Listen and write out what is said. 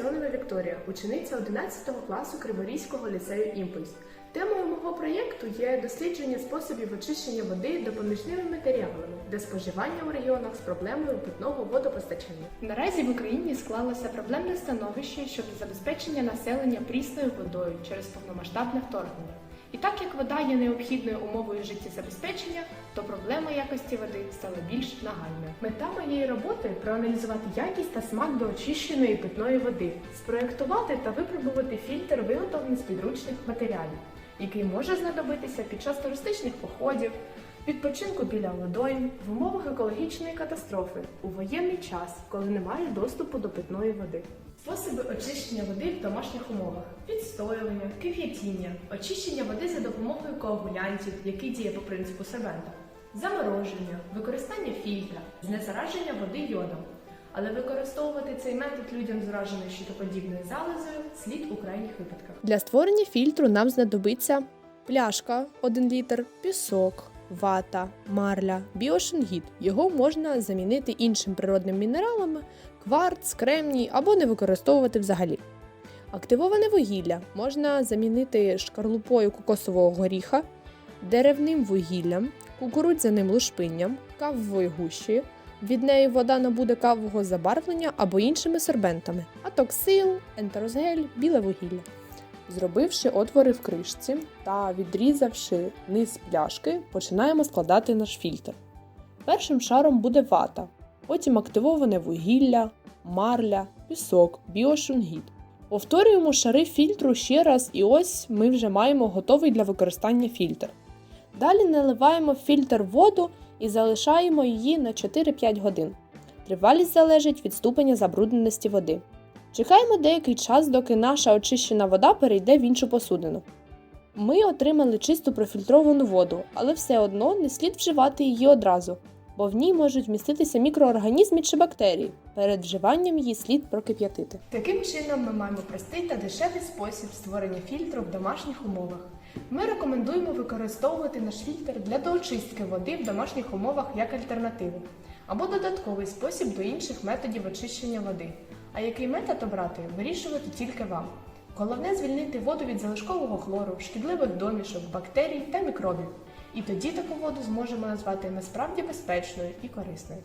Артіонова Вікторія, учениця 11 класу Криворізького ліцею Імпульс. Темою мого проєкту є дослідження способів очищення води допоміжними матеріалами для споживання у регіонах з проблемою питного водопостачання. Наразі в Україні склалося проблемне становище щодо забезпечення населення прісною водою через повномасштабне вторгнення. І так як вода є необхідною умовою життєзабезпечення, то проблема якості води стала більш нагальною. Мета моєї роботи проаналізувати якість та смак до очищеної питної води, спроектувати та випробувати фільтр, виготовлений з підручних матеріалів, який може знадобитися під час туристичних походів, відпочинку біля водойм, в умовах екологічної катастрофи у воєнний час, коли немає доступу до питної води. Способи очищення води в домашніх умовах: відстоювання, кип'ятіння, очищення води за допомогою коагулянтів, який діє по принципу сервента, замороження, використання фільтра, знезараження води йодом. Але використовувати цей метод людям з ураженою щитоподібною залозою слід у крайніх випадках. Для створення фільтру нам знадобиться пляшка 1 літр, пісок, вата, марля, біошенгід. Його можна замінити іншим природним мінералами, кварц, кремній або не використовувати взагалі. Активоване вугілля можна замінити шкарлупою кокосового горіха, деревним вугіллям, кукурудзяним лушпинням, кавовою гущею. Від неї вода набуде кавового забарвлення або іншими сорбентами, атоксил, ентерозгель, біле вугілля. Зробивши отвори в кришці та відрізавши низ пляшки, починаємо складати наш фільтр. Першим шаром буде вата, потім активоване вугілля, марля, пісок, біошунгід. Повторюємо шари фільтру ще раз, і ось ми вже маємо готовий для використання фільтр. Далі наливаємо в фільтр воду і залишаємо її на 4-5 годин. Тривалість залежить від ступеня забрудненості води. Чекаємо деякий час, доки наша очищена вода перейде в іншу посудину. Ми отримали чисту профільтровану воду, але все одно не слід вживати її одразу, бо в ній можуть вміститися мікроорганізми чи бактерії. Перед вживанням її слід прокип'ятити. Таким чином, ми маємо простий та дешевий спосіб створення фільтру в домашніх умовах. Ми рекомендуємо використовувати наш фільтр для доочистки води в домашніх умовах як альтернативу або додатковий спосіб до інших методів очищення води. А який метод обрати, вирішувати тільки вам. Головне звільнити воду від залишкового хлору, шкідливих домішок, бактерій та мікробів. І тоді таку воду зможемо назвати насправді безпечною і корисною.